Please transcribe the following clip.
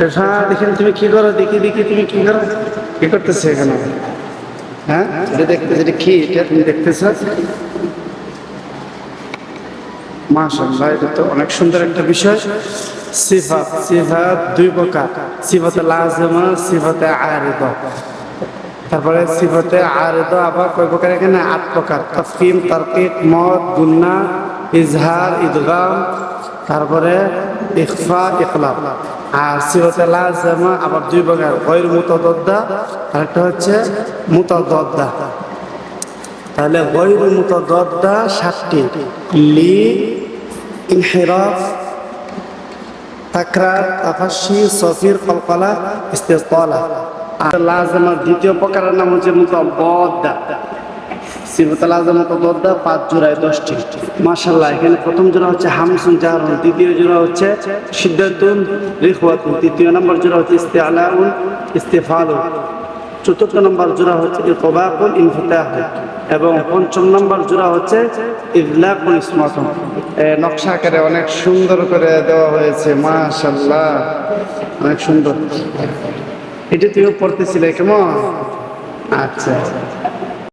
হ্যাঁ দেখেন তুমি কি করো, দেখি দেখি তুমি কি করো। কি করতেছো এখানে? হ্যাঁ? এটা দেখতে, এটা কি এটা তুমি দেখতেছ? মাশাআল্লাহ, এটা তো অনেক সুন্দর একটা বিষয়। সিফাত সিফাত দুই প্রকার। সিফাতে লাজমা, সিফাতে আরিদা। তারপরে সিফাতে আরিদা আবার কয় প্রকার এখানে? আট প্রকার। তাফকিম তারকিক মদ, গুন্না, ইজহার, ইদগাম, তারপরে ইখফা ইকলাব আর সিফাতে লাজমা আবার দুই প্রকার গৈর মুতাদদ্দা আর একটা হচ্ছে মুতাদদ্দা। তাহলে গৈর মুতাদদ্দা সাতটি। লি, ইনহিরাফ তাকরার তাফাসি সফির, কলকলা ইস্তেতলা আর লাজমার দ্বিতীয় প্রকারের নাম হচ্ছে মুতাবদ্দা সিবতাল আজমত দদ্দা পাঁচ জোড়ায় দশটি। মাশাল্লাহ এখানে প্রথম জোড়া হচ্ছে হামসুন জাহারুন দ্বিতীয় জোড়া হচ্ছে সিদ্ধাতুন রিখওয়াতুন তৃতীয় নম্বর জোড়া হচ্ছে ইস্তেআলাউন ইস্তেফালুন চতুর্থ নম্বর জোড়া হচ্ছে ইতবাকুল ইনফিতাহ এবং পঞ্চম নম্বর জোড়া হচ্ছে ইজলাকুল ইসমাতুন। নকশা আকারে অনেক সুন্দর করে দেওয়া হয়েছে মাশাল্লাহ অনেক সুন্দর। এটা তুমিও পড়তেছিলে কেমন? আচ্ছা।